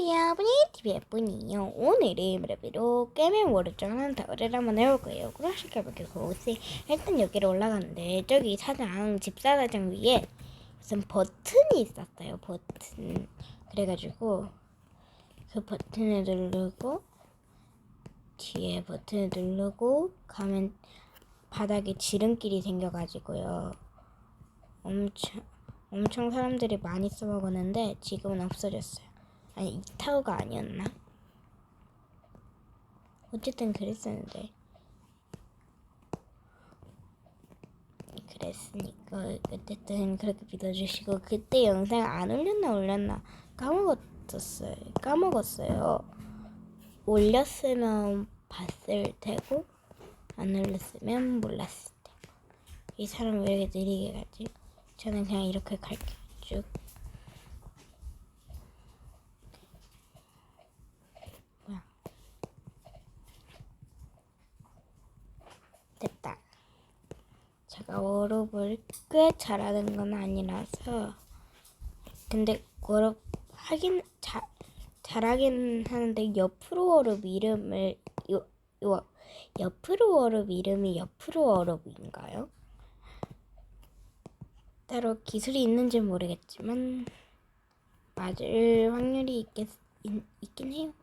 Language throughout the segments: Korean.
안녕하세요. 분이TV의 분이요. 오늘은 레벨로 게임의 워르정하는 타워를 한번 해볼 거예요. 그러실까 보게 곳에 일단 여기로 올라갔는데 저기 사장 집사사장 위에 무슨 버튼이 있었어요. 버튼. 그래가지고 그 버튼을 누르고 뒤에 버튼을 누르고 가면 바닥에 지름길이 생겨가지고요. 엄청 엄청 사람들이 많이 써먹었는데 지금은 없어졌어요. 아니 이 타워가 아니었나? 어쨌든 그랬었는데 그랬으니까 어쨌든 그렇게 믿어주시고 그때 영상 안 올렸나 올렸나 까먹었었어요. 까먹었어요. 올렸으면 봤을 테고 안 올렸으면 몰랐을 테. 이 사람 왜 이렇게 느리게 가지? 저는 그냥 이렇게 갈게요. 쭉. 뭐야? 됐다. 제가 워업을 꽤 잘하는 건 아니라서 근데 워업 하긴 잘 잘하긴 하는데 옆으로 워업 이름을 요, 요 옆으로 워업 이름이 옆으로 워업인가요? 따로 기술이 있는지 모르겠지만 맞을 확률이 있겠, 있, 있긴 해요.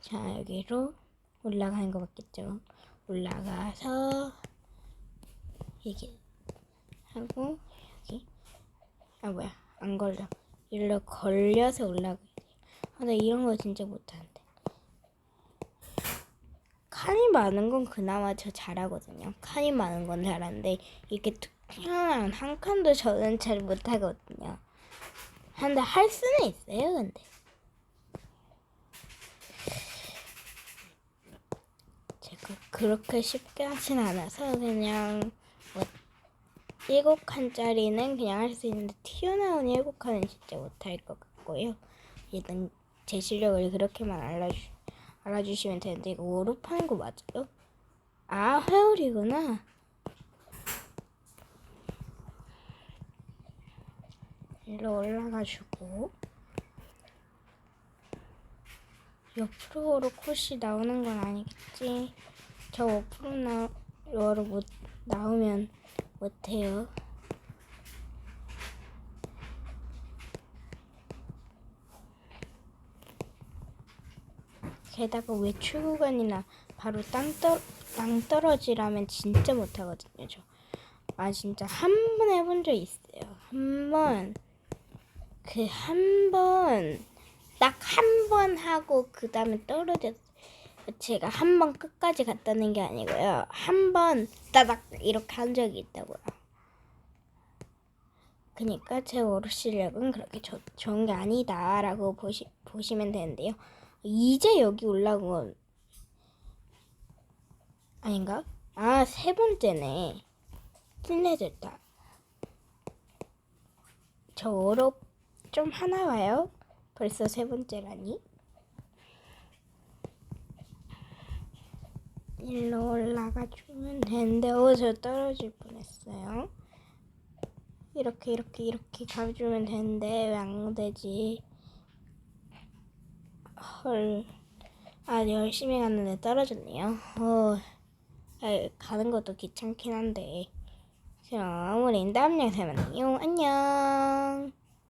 자 여기로 올라가는 거 맞겠죠? 올라가서 이게 하고 여기. 아 뭐야. 안 걸려. 일로 걸려서 올라가. 아, 나 이런 거 진짜 못하는데. 칸이 많은 건 그나마 저 잘하거든요. 칸이 많은 건 잘하는데 이렇게 툭한 칸도 저는 잘 못하거든요. 근데 할 수는 있어요 근데. 제가 그렇게 쉽게 하진 않아서 그냥 뭐 일곱 칸짜리는 그냥 할 수 있는데 튀어나온 일곱 칸은 진짜 못할 것 같고요. 일단 제 실력을 그렇게만 알아주, 알아주시면 되는데 이거 워룹하는 거 맞아요? 아 회오리구나. 일로 올라가지고 옆으로 컷이 나오는 건 아니겠지? 저 옆으로 나, 로 못 나오면 못해요. 게다가 외출 구간이나 바로 땅, 떠, 땅 떨어지라면 진짜 못하거든요, 저. 아, 진짜 한 번 해본 적 있어요. 한 번. 그 한 번. 딱 한 번 하고 그 다음에 떨어졌어요. 제가 한 번 끝까지 갔다는 게 아니고요. 한 번 따닥 이렇게 한 적이 있다고요. 그니까 제 워르 실력은 그렇게 조, 좋은 게 아니다라고 보시, 보시면 되는데요. 이제 여기 올라온 건 아닌가? 아, 세 번째네. 끝내줬다. 저 워로 좀 하나 와요? 벌써 세 번째라니? 일로 올라가 주면 되는데 어저 떨어질 뻔했어요. 이렇게 이렇게 이렇게 가주면 되는데 왜 안 되지? 헐. 아 열심히 갔는데 떨어졌네요. 어, 아, 가는 것도 귀찮긴 한데. 그럼 우린 다음 영상에 만나요. 안녕.